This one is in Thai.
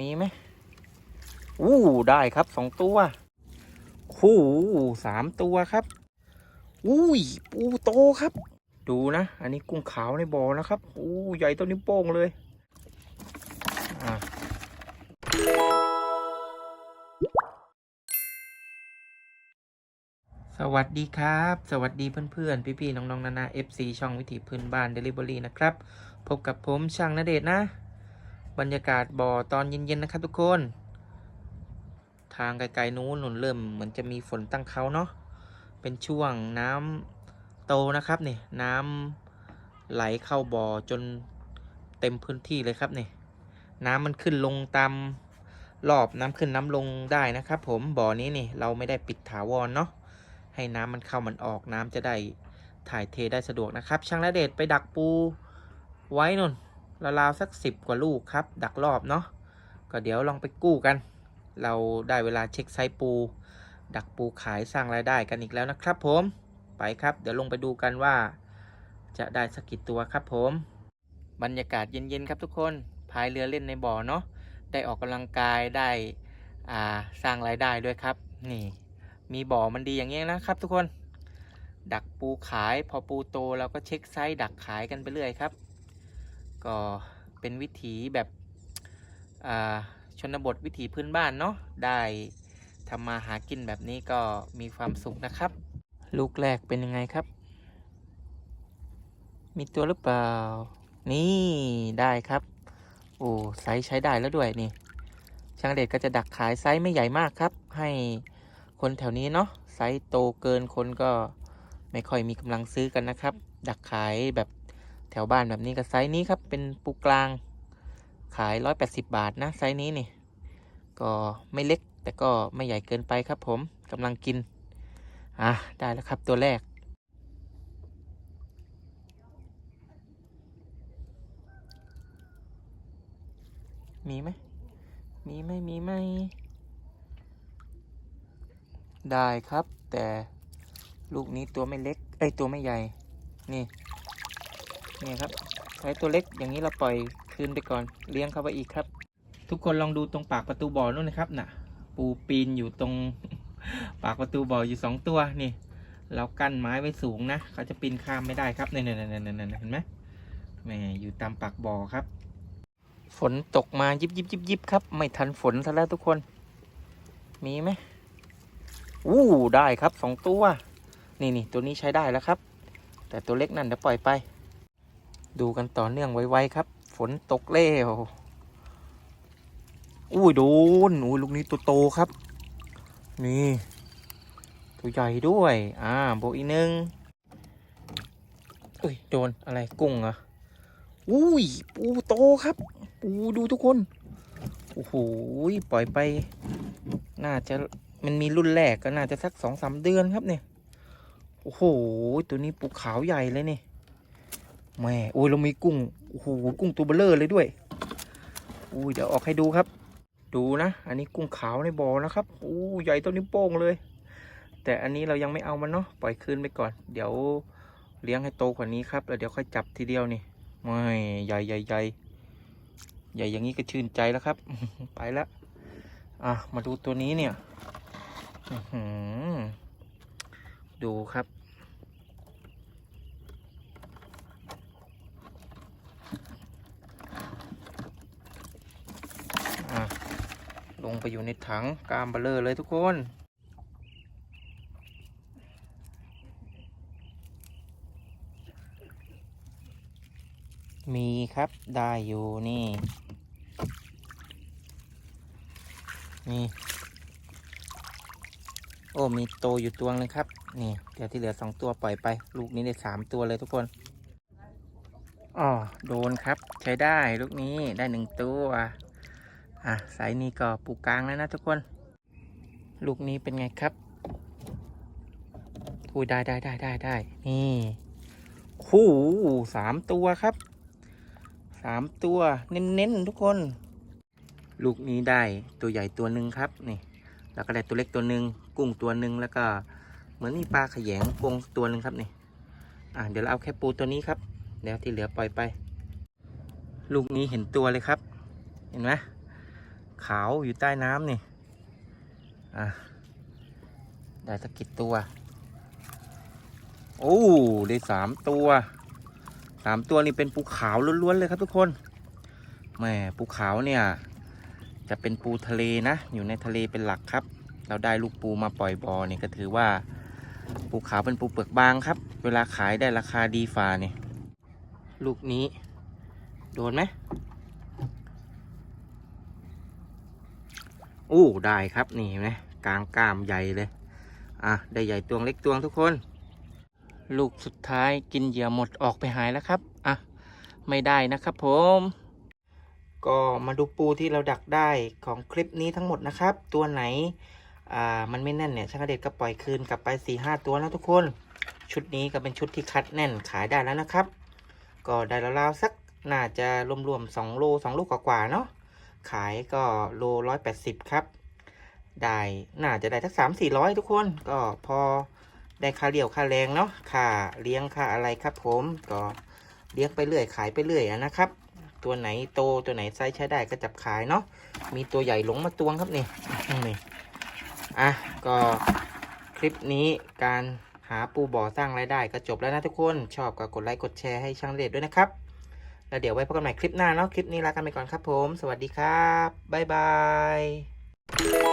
มีไหมอู้ได้ครับสองตัวคู่สามตัวครับ อุ้ยปูโตครับ ดูนะ อันนี้กุ้งขาวในบ่อนะครับอู้ใหญ่ต้นนิ้วโป้งเลยอะสวัสดีครับ สวัสดีเพื่อนๆ พี่ๆ น้องๆ นานา FC ช่องวิถีพื้นบ้าน Delivery นะครับ พบกับผมช่างนเดชนะ บรรยากาศบ่อตอนเย็นๆนะครับทุกคน ทางไกลๆนู้นหนุนเริ่มเหมือนจะมีฝนตั้งเขาเนาะเป็นช่วงน้ำโตนะครับนี่น้ำไหลเข้าบ่อจนเต็มพื้นที่เลยครับนี่น้ำมันขึ้นลงตามรอบน้ำขึ้นน้ำลงได้นะครับ ผมบ่อนี้นี่เราไม่ได้ปิดถาวรเนาะให้น้ำมันเข้ามันออกน้ำจะได้ถ่ายเทได้สะดวกนะครับ ช่างระเดชไปดักปูไว้นน ราวๆสักสิบกว่าลูกครับ ดักรอบเนาะก็เดี๋ยวลองไปกู้กัน เราได้เวลาเช็คไซส์ปู ดักปูขายสร้างรายได้กันอีกแล้วนะครับผมไปครับ เดี๋ยวลงไปดูกันว่า จะได้สักกี่ตัวครับผม บรรยากาศเย็นๆครับทุกคนพายเรือเล่นในบ่อเนาะได้ออกกำลังกายได้สร้างรายได้ด้วยครับ นี่ มีบ่อมันดีอย่างเงี้ยนะครับ ทุกคน ดักปูขายพอปูโตเราก็เช็คไซส์ดักขายกันไปเรื่อยครับ ก็เป็นวิถีแบบชนบทวิถีพื้นบ้านเนาะได้ทำมาหากินแบบนี้ก็มีความสุขนะครับ ลูกแรกเป็นยังไงครับ มีตัวหรือเปล่า นี่ได้ครับ โอ้ไซส์ใช้ได้แล้วด้วยนี่ ช่างเด็ดก็จะดักขายไซส์ไม่ใหญ่มากครับ ให้คนแถวนี้เนาะไซส์โตเกินคนก็ไม่ค่อยมีกำลังซื้อกันนะครับ ดักขายแบบ แถวบ้านแบบนี้ก็ไซส์นี้ครับเป็นปูกลาง ขาย 180 บาทนะไซส์นี้นี่ก็ไม่เล็กแต่ก็ไม่ใหญ่เกินไปครับผมกำลังกิน อะ ได้แล้วครับตัวแรก มีไหมมีไหมมีไหมได้ครับ แต่ลูกนี้ตัวไม่เล็ก เอ้ย ตัวไม่ใหญ่ นี่ นี่ครับไว้ตัวเล็กอย่างนี้เราปล่อยคืนไปก่อนเลี้ยงเข้าไปอีกครับ ทุกคนลองดูตรงปากประตูบ่อนู่นนะครับน่ะ ปูปีนอยู่ตรงปากประตูบ่ออยู่สองตัวนี่เรากั้นไม้ไว้สูงนะเขาจะปีนข้ามไม่ได้ครับเนี่ยเนี่ยเนี่ยเนี่ยเห็นไหมแหมอยู่ตามปากบ่อครับ ฝนตกมายิบยิบยิบยิบครับ ไม่ทันฝนซะแล้วทุกคน มีไหมอู้ได้ครับสองตัว นี่นี่ตัวนี้ใช้ได้แล้วครับ แต่ตัวเล็กนั่นเดี๋ยวปล่อยไป ดูกันต่อเนื่องไวๆครับ ฝนตกแล้วอุ้ยโดนอุ้ยลูกนี้ตัวโตครับ นี่ ตัวใหญ่ด้วย อ่าโบอีกหนึ่งเอ้ยโดนอะไรกุ้งเหรออุ้ยปูโตครับ ปูดูทุกคนโอ้โหปล่อยไป น่าจะมันมีรุ่นแรกก็น่าจะสักสองสามเดือนครับเนี่ยโอ้โหตัวนี้ปูขาวใหญ่เลยเนี่ย แม่โอ้ยเรามีกุ้งโอ้โหกุ้งตัวเบลเลอร์เลยด้วยอุ้ยเดี๋ยวออกให้ดูครับ ดูนะ อันนี้กุ้งขาวในบ่อนะครับอู้ใหญ่ตัวนิ้วโป้งเลย แต่อันนี้เรายังไม่เอามันเนาะปล่อยคืนไปก่อน เดี๋ยวเลี้ยงให้โตกว่านี้ครับแล้วเดี๋ยวค่อยจับทีเดียวนี่ไม่ใหญ่ใหญ่ใหญ่ใหญ่อย่างนี้ก็ชื่นใจแล้วครับ ไปแล้วอะมาดูตัวนี้เนี่ยดูครับ อะ ลงไปอยู่ในถังกามเบลเลอร์เลยทุกคนมีครับ ได้อยู่นี่ นี่ โอ้ มีโตอยู่ตัวนึงครับ นี่ เดี๋ยวที่เหลือสองตัวปล่อยไป ลูกนี้ได้สามตัวเลยทุกคนอ๋อโดนครับ ใช้ได้ลูกนี้ได้หนึ่งตัว อะสายนี้ก็ปูกลางแล้วนะทุกคน ลูกนี้เป็นไงครับอุ้ยได้ได้ได้ได้ได้นี่คู่สามตัวครับสามตัวเน้นๆทุกคน ลูกนี้ได้ตัวใหญ่ตัวหนึ่งครับนี่ แล้วก็ได้ตัวเล็กตัวหนึ่งกุ้งตัวหนึ่งแล้วก็เหมือนมีปลาขยงกงตัวหนึ่งครับนี่อะเดี๋ยวเราเอาแค่ปูตัวนี้ครับเดี๋ยวที่เหลือปล่อยไป ลูกนี้เห็นตัวเลยครับ เห็นไหม ขาวอยู่ใต้น้ำนี่ อะ ได้สักกี่ตัว โอ้ ได้สามตัวสามตัวนี่เป็นปูขาวล้วนๆเลยครับทุกคนแหมปูขาวเนี่ย จะเป็นปูทะเลนะ อยู่ในทะเลเป็นหลักครับ เราได้ลูกปูมาปล่อยบอ่อนี่ก็ถือว่า ปูขาวเป็นปูเปลือกบางครับ เวลาขายได้ราคาดีฝ่าเนี่ยลูกนี้ โดนไหม อ้ได้ครับนี่เห็นไหมกลางกล้ามใหญ่เลย อะได้ใหญ่ตวงเล็กตวงทุกคน ลูกสุดท้ายกินเหยื่อหมดออกไปหายแล้วครับ อะ ไม่ได้นะครับผม ก็มาดูปูที่เราดักได้ของคลิปนี้ทั้งหมดนะครับ ตัวไหน อ่า มันไม่แน่นเนี่ยช่างเด็ดก็ปล่อยคืนกลับไป4ีหตัวแล้วทุกคน ชุดนี้ก็เป็นชุดที่คัดแน่นขายได้แล้วนะครับ ก็ได้ราวๆสักน่าจะรวมๆ2โล2ลูกกว่าๆเนาะ ขายก็โลร้อยแปดสิบครับ ได้น่าจะได้สักสามสี่ร้อยทุกคน ก็พอได้ค่าเลี้ยวค่าแรงเนาะ ค่าเลี้ยงค่าอะไรครับผมก็เลี้ยงไปเรื่อยขายไปเรื่อยนะครับ ตัวไหนโตตัวไหนไซส์ใช้ได้ก็จับขายเนาะ มีตัวใหญ่หลงมาตวงครับนี่นี่ อะก็คลิปนี้การหาปูบ่อสร้างรายได้ก็จบแล้วนะทุกคน ชอบก็กดไลค์กดแชร์ให้ช่างเด็ดด้วยนะครับ แล้วเดี๋ยวไว้พบกันใหม่คลิปหน้าเนาะคลิปนี้ลากันไปก่อนครับผม สวัสดีครับบ๊ายบาย